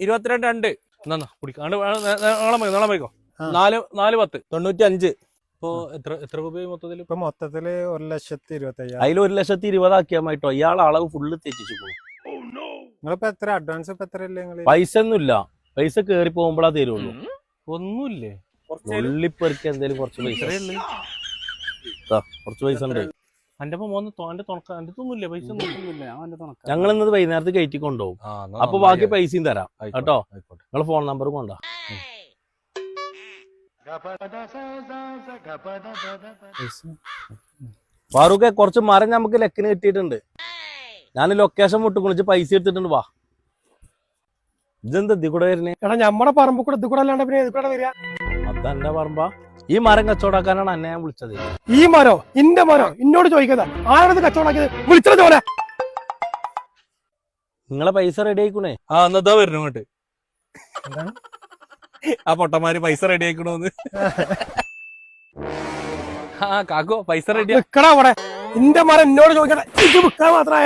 ഇരുപത്തിരണ്ട് രണ്ട്. എന്നാ നാളെ പോയിക്കോ. നാല് നാല് പത്ത്. തൊണ്ണൂറ്റി അഞ്ച് ഇപ്പോ എത്ര എത്ര രൂപയായി മൊത്തത്തിൽ ഇപ്പൊ മൊത്തത്തിൽ ഒരു ലക്ഷത്തി ഇരുപത്തി അയ്യായിരം അതിൽ ഒരു ലക്ഷത്തി ഇരുപതാക്കിയാൽ മതിട്ടോ ഇയാൾ അളവ് ഫുള്ള് തെറ്റിച്ചു പോകും നിങ്ങളിപ്പോ എത്ര? അഡ്വാൻസ് ഇപ്പൊ എത്ര ഇല്ലേ നിങ്ങൾ? പൈസ ഒന്നുമില്ല. പൈസ കേറി പോകുമ്പോഴാ തരുള്ളൂ. ഒന്നുമില്ലേ? ഉള്ളിപ്പെറുക്കി എന്തേലും കുറച്ച് പൈസ. കുറച്ച് പൈസ ഉണ്ട്. അപ്പൊ മോന്ന് അന്റെ തുണക്ക എന്റെ ഒന്നുമില്ല പൈസ ഞങ്ങൾ ഇന്നത് വൈകുന്നേരത്ത് കയറ്റി കൊണ്ടുപോകും. അപ്പൊ ബാക്കി പൈസയും തരാം. കേട്ടോ. നിങ്ങളെ ഫോൺ നമ്പർ കൊണ്ടാ. ഫാറൂഖെ കുറച്ച് മരം നമുക്ക് ലെക്കിന് കിട്ടിയിട്ടുണ്ട്. ഞാൻ ലൊക്കേഷൻ വിട്ടു കുളിച്ച് പൈസ എടുത്തിട്ടുണ്ട് വാ. ഇതെന്താ ഇതി കൂടെ വരുന്നേ? എടാ നമ്മുടെ പറമ്പ് കൂടെ ഇത് കൂടെ അല്ലാണ്ട് പിന്നെ ഇത് കൂടെ വരിക അതെന്നെ പറമ്പാ. ഈ മരം കച്ചവടാക്കാനാണ് എന്നെ ഞാൻ വിളിച്ചത്. ഈ മരോ? ഇന്റെ മരോ? ഇന്നോട് ചോദിക്കതാ. ആരത് കച്ചവടാക്കിയത്? വിളിച്ചത് പോലെ നിങ്ങളെ പൈസ റെഡി ആയിക്കണേ? ആ എന്നതാ വരുന്നു ഇങ്ങോട്ട്. ആ പൊട്ടന്മാര് പൈസ റെഡി ആക്കണോന്ന് ആ കാക്കോ പൈസ റെഡി നിക്കടാ അവിടെ ഇന്റെ മരം എന്നോട് ചോദിക്കട്ടെ ഇത് വിൽക്കാൻ മാത്രം